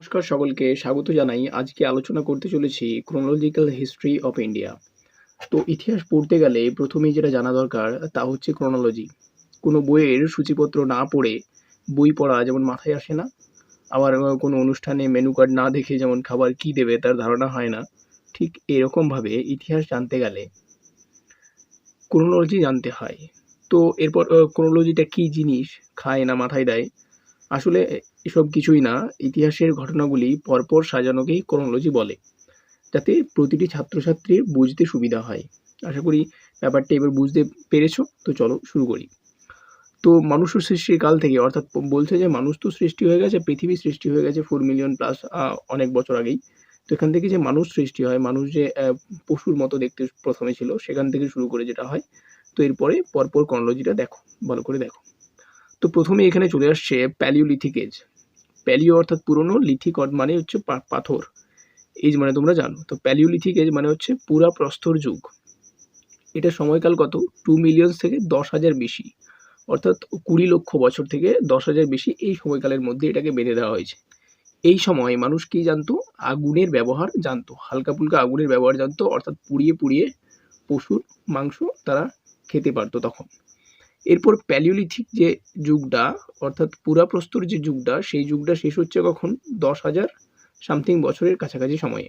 নমস্কার সকলকে, স্বাগত জানাই। আজকে আলোচনা করতে চলেছি ক্রোনোলজিক্যাল হিস্ট্রি অফ ইন্ডিয়া তো ইতিহাস পড়তে গেলে প্রথমেই যেটা জানা দরকার, তা হচ্ছে ক্রোনোলজি কোনো বইয়ের সূচিপত্র না পড়ে বই পড়া যেমন মাথায় আসে না, আবার কোনো অনুষ্ঠানে মেনু কার্ড না দেখে যেমন খাবার কী দেবে তার ধারণা হয় না, ঠিক এরকমভাবে ইতিহাস জানতে গেলে ক্রোনোলজি জানতে হয়। তো এরপর ক্রোনোলজিটা কী জিনিস, খায় না মাথায় দেয়? আসলে এসব কিছুই না, ইতিহাসের ঘটনাগুলি পরপর সাজানোকেই ক্রোনোলজি বলে, যাতে প্রতিটি ছাত্রছাত্রীর বুঝতে সুবিধা হয়। আশা করি ব্যাপারটা এবার বুঝতে পেরেছ? তো চলো শুরু করি। তো মানুষের সৃষ্টির কাল থেকে, অর্থাৎ বলছে যে মানুষ তো সৃষ্টি হয়ে গেছে, পৃথিবী সৃষ্টি হয়ে গেছে ফোর মিলিয়ন প্লাস অনেক বছর আগেই। তো এখান থেকে যে মানুষ সৃষ্টি হয়, মানুষ যে পশুর মতো দেখতে প্রথমে ছিল, সেখান থেকে শুরু করে যেটা হয়, তো এরপরে পরপর ক্রোনোলজিটা দেখো, ভালো করে দেখো। তো প্রথমে এখানে চলে আসছে প্যালিওলিথিক এজ প্যালিও অর্থাৎ পুরনো লিথিক মানে হচ্ছে পাথর। এজ মানে তোমরা জানো, তো প্যালিওলিথিক এজ মানে হচ্ছে পুরা প্রস্তর যুগ। এটা সময়কাল কত? টু মিলিয়ন থেকে দশ হাজার বেশি। অর্থাৎ কুড়ি লক্ষ বছর থেকে দশ হাজার বেশি এই সময়কালের মধ্যে এটাকে বেঁধে দেওয়া হয়েছে। এই সময় মানুষ কি জানতো? আগুনের ব্যবহার জানতো। হালকা ফুলকা আগুনের ব্যবহার জানতো, অর্থাৎ পুড়িয়ে পুড়িয়ে পশুর মাংস তারা খেতে পারতো তখন। এরপর প্যালিওলিথিক যে যুগটা, অর্থাৎ পুরাপ্রস্তর যে যুগটা, সেই যুগটা শেষ হচ্ছে কখন? দশ হাজার সামথিং বছরের কাছাকাছি সময়ে।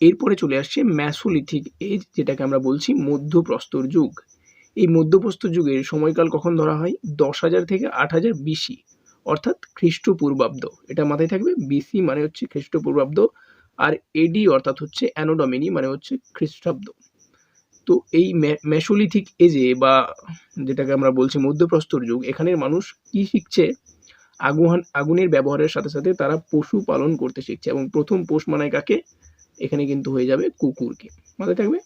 এরপরে চলে আসছে ম্যাসোলিথিক এজ, যেটাকে আমরা বলছি মধ্যপ্রস্তর যুগ। এই মধ্যপ্রস্তর যুগের সময়কাল কখন ধরা হয়? দশ হাজার থেকে আট হাজার বিসি, অর্থাৎ খ্রিস্টপূর্বাব্দ। এটা মাথায় থাকবে? বিসি মানে হচ্ছে খ্রিস্টপূর্বাব্দ, আর এডি অর্থাৎ হচ্ছে অ্যানোডমিনি মানে হচ্ছে খ্রিস্টাব্দ। তো এই মেসোলিথিক এজে বা যেটাকে আমরা বলছি মধ্যপ্রস্তর যুগ, এখানের মানুষ কি শিখছে? আগুন আগুনের ব্যবহারের সাথে সাথে তারা পশু পালন করতে শিখছে এবং প্রথম পোষ মানায় কাকে? এখানে কিন্তু হয়ে যাবে কুকুরকে। মাথায় থাকবে?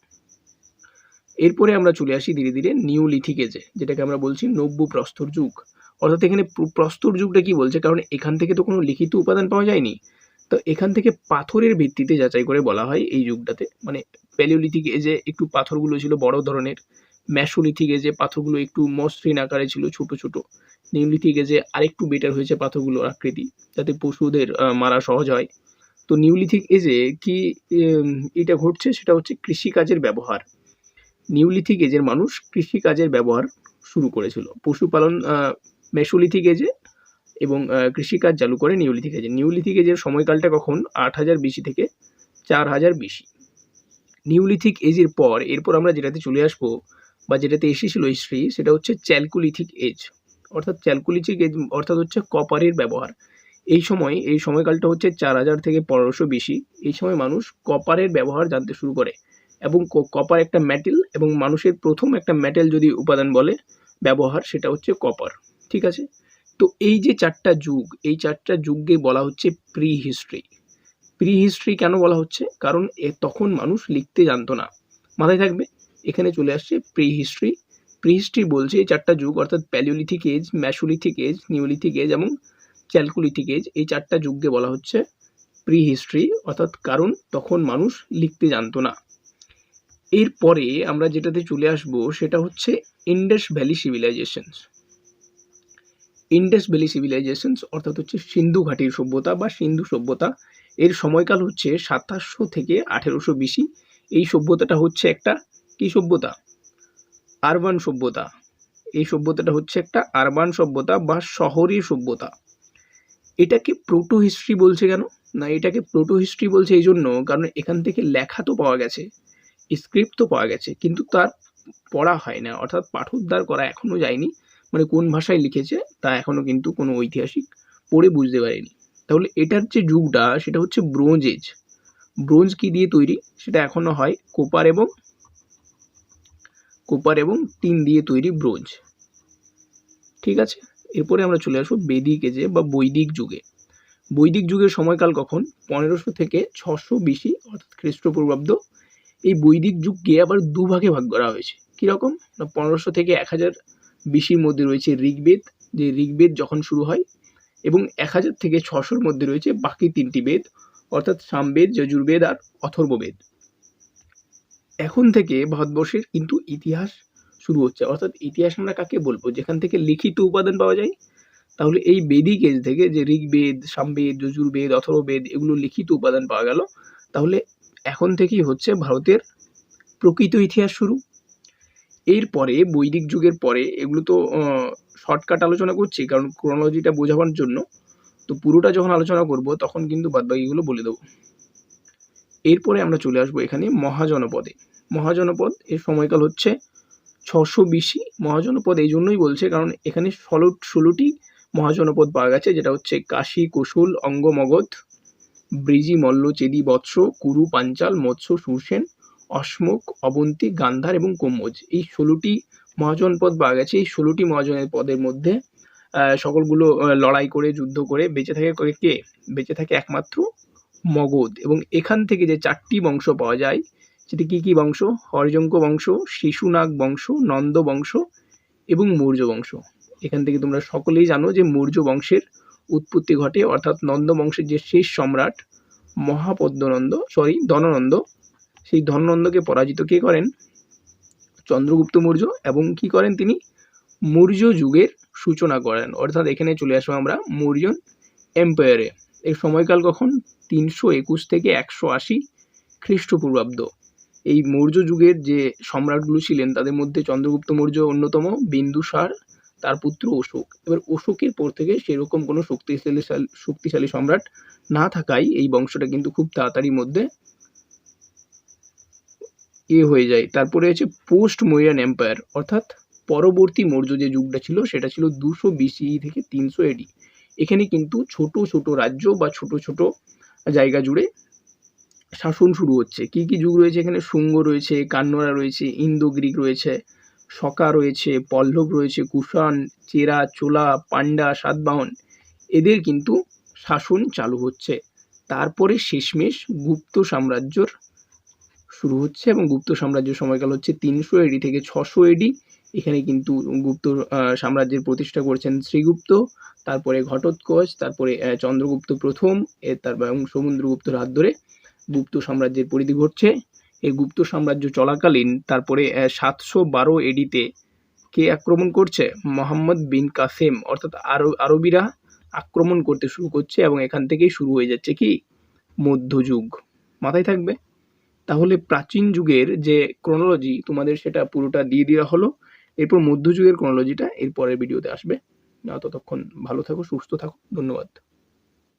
এরপরে আমরা চলে আসি ধীরে ধীরে নিউলিথিক এজে, যেটাকে আমরা বলছি নব্য প্রস্তর যুগ। অর্থাৎ এখানে প্র- প্রস্তর যুগটা কি বলছে? কারণ এখান থেকে তো কোনো লিখিত উপাদান পাওয়া যায়নি। তো এখান থেকে পাথরের ভিত্তিতে যাচাই করে বলা হয় এই যুগটাতে। মানে প্যালিওলিথিক এজে একটু পাথরগুলো ছিল বড় ধরনের। ম্যাসোলিথিক এজে পাথরগুলো একটু মসৃণ আকারে ছিল, ছোট ছোট। নিউলিথিক এজে আরেকটু বেটার হয়েছে পাথরগুলোর আকৃতি, যাতে পশুদের মারা সহজ হয়। তো নিউলিথিক এজে কি এটা ঘটছে সেটা হচ্ছে কৃষিকাজের ব্যবহার। নিউলিথিক এজের মানুষ কৃষিকাজের ব্যবহার শুরু করেছিল। পশুপালন মেসোলিথিক এজে এবং কৃষিকাজ চালু করে নিউলিথিক এজে নিউলিথিক এজের সময়কালটা কখন? আট হাজার বিসি থেকে চার হাজার বিসি নিউলিথিক এজের পর এরপর আমরা যেটাতে চলে আসব বা যেটাতে এসেছিল হিস্ট্রি সেটা হচ্ছে চ্যালকুলিথিক এজ অর্থাৎ চ্যালকুলিথিক এজ অর্থাৎ হচ্ছে কপারের ব্যবহার। এই সময়, এই সময়কালটা হচ্ছে চার হাজার থেকে পনেরোশো বেশি। এই সময় মানুষ কপারের ব্যবহার জানতে শুরু করে এবং কপার একটা মেটেল এবং মানুষের প্রথম একটা মেটেল যদি উপাদান বলে ব্যবহার, সেটা হচ্ছে কপার। ঠিক আছে? তো এই যে চারটা যুগ, এই চারটা যুগকে বলা হচ্ছে প্রি হিস্ট্রি প্রি হিস্ট্রি কেন বলা হচ্ছে? কারণ এ তখন মানুষ লিখতে জানতো না। মাথায় থাকবে, এখানে চলে আসছে প্রি হিস্ট্রি প্রি হিস্ট্রি বলছে এই চারটা যুগ, অর্থাৎ palaeolithic age mesolithic age neolithic age এবং চ্যালকুলিথিক এজ এই চারটা যুগকে বলা হচ্ছে প্রি হিস্ট্রি অর্থাৎ কারণ তখন মানুষ লিখতে জানতো না। এরপরে আমরা যেটাতে চলে আসব, সেটা হচ্ছে Indus valley civilisations Indus valley civilisations অর্থাৎ হচ্ছে সিন্ধু ঘাটির সভ্যতা বা সিন্ধু সভ্যতা এর সময়কাল হচ্ছে সাতাশশো থেকে আঠেরোশো বিসি এই সভ্যতাটা হচ্ছে একটা কি সভ্যতা? আরবান সভ্যতা। এই সভ্যতাটা হচ্ছে একটা আরবান সভ্যতা বা শহরী সভ্যতা। এটাকে প্রোটো হিস্ট্রি বলছে কেন? না, এটাকে প্রোটো হিস্ট্রি বলছে এই জন্য কারণ এখান থেকে লেখা তো পাওয়া গেছে স্ক্রিপ্ট তো পাওয়া গেছে, কিন্তু তার পড়া হয় না। অর্থাৎ পাঠোদ্ধার করা এখনও যায়নি। মানে কোন ভাষায় লিখেছে তা এখনও কিন্তু কোনো ঐতিহাসিক পড়ে বুঝতে পারেনি। তাহলে এটার যে যুগটা সেটা হচ্ছে ব্রোঞ্জ এজ ব্রোঞ্জ কি দিয়ে তৈরি? সেটা এখনও হয় কোপার এবং কোপার এবং টিন দিয়ে তৈরি ব্রোঞ্জ ঠিক আছে? এরপরে আমরা চলে আসব বেদিক এজে বা বৈদিক যুগে। বৈদিক যুগের সময়কাল কখন? পনেরোশো থেকে ছশো বিসি অর্থাৎ খ্রিস্টপূর্বাব্দ। এই বৈদিক যুগকে আবার দুভাগে ভাগ করা হয়েছে। কীরকম না পনেরোশো থেকে এক হাজার বিসির মধ্যে রয়েছে ঋগ্বেদ। যে ঋগ্বেদ যখন শুরু হয় এবং এক হাজার থেকে ছশোর মধ্যে রয়েছে বাকি তিনটি বেদ, অর্থাৎ সামবেদ, যজুর্বেদ আর অথর্ববেদ। এখন থেকে ভারতবর্ষের কিন্তু ইতিহাস শুরু হচ্ছে। অর্থাৎ ইতিহাস আমরা কাকে বলব? যেখান থেকে লিখিত উপাদান পাওয়া যায়, তাহলে এই বেদিক এজ থেকে যে ঋগ্বেদ, সামবেদ, যজুর্বেদ, অথর্ববেদ, এগুলো লিখিত উপাদান পাওয়া গেল। তাহলে এখন থেকেই হচ্ছে ভারতের প্রকৃত ইতিহাস শুরু। এরপরে বৈদিক যুগের পরে এগুলো তো শর্টকাট আলোচনা করছি, কারণ ক্রোনোলজিটা বোঝাবার জন্য। তো পুরোটা যখন আলোচনা করব, তখন কিন্তু বাদবাকিগুলো বলে দেবো। এরপরে আমরা চলে আসব এখানে মহাজনপদে। মহাজনপদ, এর সময়কাল হচ্ছে ছশো বিশি। মহাজনপদ এই জন্যই বলছে, কারণ এখানে ষোলো, ষোলোটি মহাজনপদ পাওয়া গেছে, যেটা হচ্ছে কাশী কুশুল অঙ্গমগধ, ব্রিজি মল্ল চেদি বৎস, কুরু, পাঞ্চাল, মৎস্য, সুরসেন অশ্মক অবন্তী, গান্ধার এবং কম্বোজ এই ষোলোটি মহাজনপদ পাওয়া গেছে। এই ষোলোটি মহাজনের পদের মধ্যে সকলগুলো লড়াই করে, যুদ্ধ করে বেঁচে থাকে কে- বেঁচে থাকে একমাত্র মগধ। এবং এখান থেকে যে চারটি বংশ পাওয়া যায়, সেটি কি কি বংশ? হরজঙ্ক বংশ, শিশুনাগ বংশ, নন্দ বংশ এবং মৌর্য বংশ। এখান থেকে তোমরা সকলেই জানো যে মৌর্য বংশের উৎপত্তি ঘটে। অর্থাৎ নন্দ বংশের যে শেষ সম্রাট, মহাপদ্মনন্দ সরি ধননন্দ সেই ধননন্দকে পরাজিত কে করেন? চন্দ্রগুপ্ত মৌর্য। এবং কি করেন তিনি? মৌর্য যুগের সূচনা করেন। অর্থাৎ এখানে চলে আসব আমরা মৌর্যন এম্পায়ারে এর সময়কাল কখন? তিনশো একুশ থেকে একশো আশি খ্রিস্টপূর্বাব্দ। এই মৌর্য যুগের যে সম্রাটগুলো ছিলেন, তাদের মধ্যে চন্দ্রগুপ্ত মৌর্য অন্যতম বিন্দুসার তার পুত্র অশোক। এবার অশোকের পর থেকে সেরকম কোনো শক্তিশালী শক্তিশালী সম্রাট না থাকায় এই বংশটা কিন্তু খুব তাড়াতাড়ির মধ্যে এ হয়ে যায়। তারপরে আছে পোস্ট মৌরিয়ান এম্পায়ার, অর্থাৎ পরবর্তী মৌর্য যে যুগটা ছিল, সেটা ছিল দুশো বিসি থেকে তিনশো এডি এখানে কিন্তু ছোট ছোট রাজ্য বা ছোট ছোট জায়গা জুড়ে শাসন শুরু হচ্ছে। কি কি যুগ রয়েছে এখানে? শুঙ্গ রয়েছে, কান্নড়া রয়েছে ইন্দো গ্রিক রয়েছে শকা রয়েছে, পল্লব রয়েছে, কুষাণ, চেরা, চোলা পান্ডা সাতবাহন। এদের কিন্তু শাসন চালু হচ্ছে। তারপরে শেষমেশ গুপ্ত সাম্রাজ্যর শুরু হচ্ছে এবং গুপ্ত সাম্রাজ্যের সময়কাল হচ্ছে তিনশো এডি থেকে ছশো এডি এখানে কিন্তু গুপ্ত সাম্রাজ্যের প্রতিষ্ঠা করেছেন শ্রীগুপ্ত, তারপরে ঘটোৎকচ, তারপরে চন্দ্রগুপ্ত প্রথম এর তারপর এবং সমুদ্রগুপ্তর হাত ধরে গুপ্ত সাম্রাজ্যের পরিধি ঘটছে। এই গুপ্ত সাম্রাজ্য চলাকালীন তারপরে সাতশো বারো এডিতে কে আক্রমণ করছে? মোহাম্মদ বিন কাসেম, অর্থাৎ আরব আরবিরা আক্রমণ করতে শুরু করছে এবং এখান থেকেই শুরু হয়ে যাচ্ছে কি? মধ্যযুগ। মাথায় থাকবে? তাহলে প্রাচীন যুগের যে ক্রোনোলজি তোমাদের সেটা পুরোটা দিয়ে দেওয়া হলো। এরপর মধ্যযুগের ক্রোনোলজিটা এর পরের ভিডিওতে আসবে। না ততক্ষণ ভালো থাকো, সুস্থ থাকো। ধন্যবাদ।